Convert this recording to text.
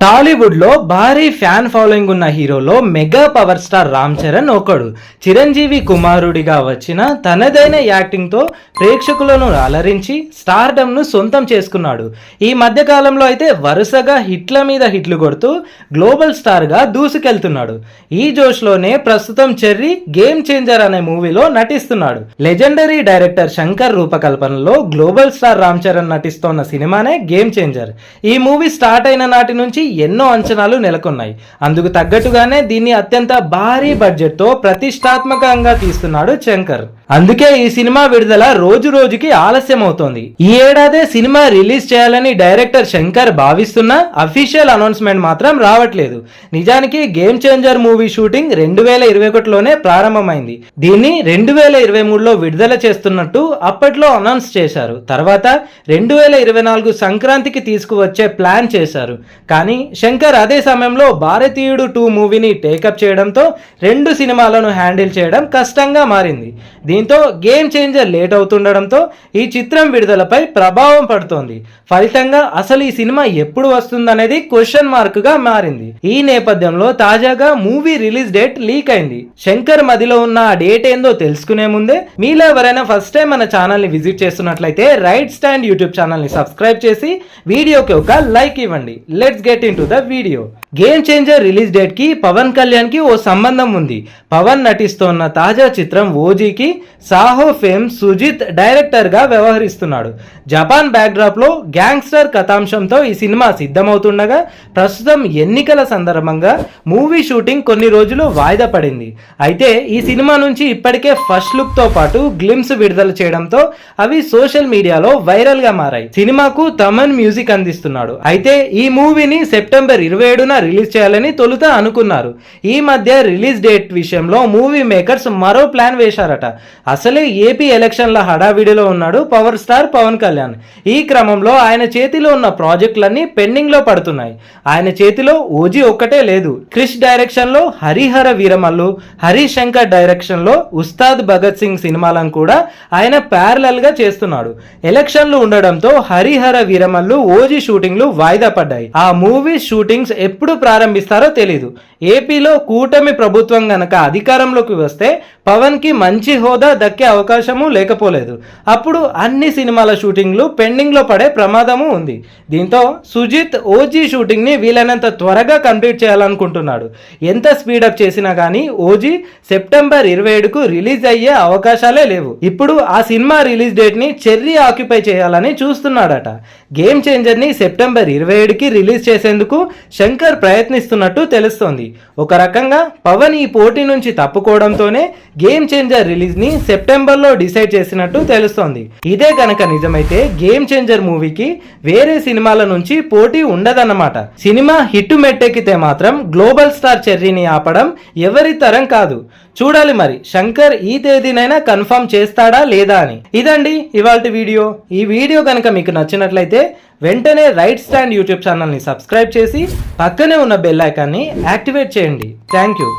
టాలీవుడ్లో భారీ fan following ఉన్న హీరోలో mega power star Ram Charan ఒకడు. చిరంజీవి కుమారుడిగా వచ్చిన తనదైన యాక్టింగ్తో ప్రేక్షకులను అలరించి స్టార్డమ్ను సొంతం చేసుకున్నాడు. ఈ మధ్య కాలంలో అయితే వరుసగా హిట్ల మీద హిట్లు కొడుతూ గ్లోబల్ స్టార్గా దూసుకెళ్తున్నాడు. ఈ జోష్లోనే ప్రస్తుతం చెర్రీ గేమ్ చేంజర్ అనే మూవీలో నటిస్తున్నాడు. లెజెండరీ డైరెక్టర్ శంకర్ రూపకల్పనలో గ్లోబల్ స్టార్ రామ్ చరణ్ నటిస్తోన్న సినిమానే గేమ్ చేంజర్. ఈ మూవీ స్టార్ట్ అయిన నాటి నుంచి ఎన్నో అంచనాలు నెలకొన్నాయి. అందుకు తగ్గట్టుగానే దీన్ని అత్యంత భారీ బడ్జెట్తో ప్రతిష్టాత్మకంగా తీస్తున్నాడు శంకర్. అందుకే ఈ సినిమా విడుదల రోజు రోజుకి ఆలస్యం అవుతోంది ఈ ఏడాదే సినిమా రిలీజ్ చేయాలని డైరెక్టర్ శంకర్ భావిస్తున్న అఫీషియల్ అనౌన్స్మెంట్ మాత్రం రావట్లేదు. నిజానికి గేమ్ చేంజర్ మూవీ షూటింగ్ రెండు వేల ఇరవై ఒకటిలోనే ప్రారంభమైంది. దీన్ని రెండు వేల ఇరవై మూడులో విడుదల చేస్తున్నట్టు అప్పట్లో అనౌన్స్ చేశారు. తర్వాత రెండు వేల ఇరవై నాలుగు సంక్రాంతికి తీసుకువచ్చే ప్లాన్ చేశారు. కానీ శంకర్ అదే సమయంలో భారతీయుడు టూ మూవీని టేకప్ చేయడంతో రెండు సినిమాలను హ్యాండిల్ చేయడం కష్టంగా మారింది. దీని దీంతో గేమ్ చేంజర్ లేట్ అవుతుండడంతో ఈ చిత్రం విడుదలపై ప్రభావం పడుతోంది. ఫలితంగా అసలు ఈ సినిమా ఎప్పుడు వస్తుందనేది క్వశ్చన్ మార్క్గా మారింది. ఈ నేపథ్యంలో తాజాగా మూవీ రిలీజ్ డేట్ లీక్ అయింది. శంకర్ మదిలో ఉన్న ఆ డేట్ ఏందో తెలుసుకునే ముందే మీలో ఎవరైనా ఫస్ట్ టైం మన ఛానల్ని విజిట్ చేస్తున్నట్లయితే రైట్ స్టాండ్ యూట్యూబ్ ఛానల్ని సబ్స్క్రైబ్ చేసి వీడియోకి ఒక లైక్ ఇవ్వండి. Let's get into the video. Game changer release డేట్కి పవన్ కళ్యాణ్కి ఓ సంబంధం ఉంది. పవన్ నటిస్తోన్న తాజా చిత్రం ఓజీకి సాహో ఫేమ్ సుజిత్ డైరెక్టర్గా వ్యవహరిస్తున్నాడు. జపాన్ బ్యాక్డ్రాప్లో గ్యాంగ్స్టర్ కథాంశంతో ఈ సినిమా సిద్ధమవుతుండగా ప్రస్తుతం ఎన్నికల సందర్భంగా మూవీ షూటింగ్ కొన్ని రోజులు వాయిదా పడింది. అయితే ఈ సినిమా నుంచి ఇప్పటికే ఫస్ట్ లుక్తో పాటు గ్లిమ్స్ విడుదల చేయడంతో అవి సోషల్ మీడియాలో వైరల్గా మారాయి. సినిమాకు తమన్ మ్యూజిక్ అందిస్తున్నాడు. అయితే ఈ మూవీని సెప్టెంబర్ ఇరవై ఏడున రిలీజ్ చేయాలని తొలుత అనుకున్నారు. ఈ మధ్య రిలీజ్ డేట్ విషయంలో మూవీ మేకర్స్ మరో ప్లాన్ వేశారట. అసలే ఏపీ ఎలక్షన్ల హడావిడిలో ఉన్నాడు పవర్ స్టార్ పవన్ కళ్యాణ్. ఈ క్రమంలో ఆయన చేతిలో ఉన్న ప్రాజెక్టులన్నీ పెండింగ్లో పడుతున్నాయి. ఆయన చేతిలో ఓజీ ఒక్కటే లేదు. క్రిష్ డైరెక్షన్లో హరిహర వీరమల్లు హరిశంకర్ డైరెక్షన్లో డైరెక్షన్లో ఉస్తాద్ భగత్ సింగ్ సినిమాలను కూడా ఆయన ప్యారలల్గా చేస్తున్నాడు. ఎలక్షన్లు ఉండడంతో హరిహర వీరమల్లు ఓజీ షూటింగ్లు వాయిదా పడ్డాయి. ఆ మూవీ షూటింగ్స్ ఎప్పుడు ప్రారంభిస్తారో తెలీదు. ఏపీలో కూటమి ప్రభుత్వం గనక అధికారంలోకి వస్తే పవన్కి మంచి హోదా దక్కే అవకాశము లేకపోలేదు. అప్పుడు అన్ని సినిమాల షూటింగ్లు పెండింగ్లో పడే ప్రమాదము ఉంది. దీంతో సుజిత్ ఓజీ షూటింగ్ని వీలైనంత త్వరగా కంప్లీట్ చేయాలనుకుంటున్నాడు. ఎంత స్పీడప్ చేసినా కానీ ఓజీ సెప్టెంబర్ ఇరవై ఏడుకు రిలీజ్ అయ్యే అవకాశాలే లేవు. ఇప్పుడు ఆ సినిమా రిలీజ్ డేట్ని చెర్రీ ఆక్యుపై చేయాలని చూస్తున్నాడట. గేమ్ చేంజర్ని సెప్టెంబర్ ఇరవై ఏడుకి రిలీజ్ చేసేందుకు శంకర్ ప్రయత్నిస్తున్నట్టు తెలుస్తోంది. ఒక రకంగా పవన్ ఈ పోటీ నుంచి తప్పుకోవడంతోనే గేమ్ చేంజర్ రిలీజ్ సెప్టెంబర్లో సెప్టెంబర్లో డిసైడ్ చేసినట్టు తెలుస్తోంది. ఇదే కనుక నిజమైతే గేమ్ చేంజర్ మూవీకి వేరే సినిమాల నుంచి పోటీ ఉండదన్నమాట. సినిమా హిట్ మెట్టెక్కితే మాత్రం గ్లోబల్ స్టార్ చెర్రీని ఆపడం ఎవరి తరం కాదు. చూడాలి మరి శంకర్ ఈ తేదీనైనా కన్ఫర్మ్ చేస్తాడా లేదా అని. ఇదండి ఇవాళ వీడియో. ఈ వీడియో కనుక మీకు నచ్చినట్లయితే వెంటనే రైట్ స్టాండ్ యూట్యూబ్ ఛానల్ని సబ్స్క్రైబ్ చేసి పక్కనే ఉన్న బెల్ ఐకాన్ని యాక్టివేట్ చేయండి. Thank you.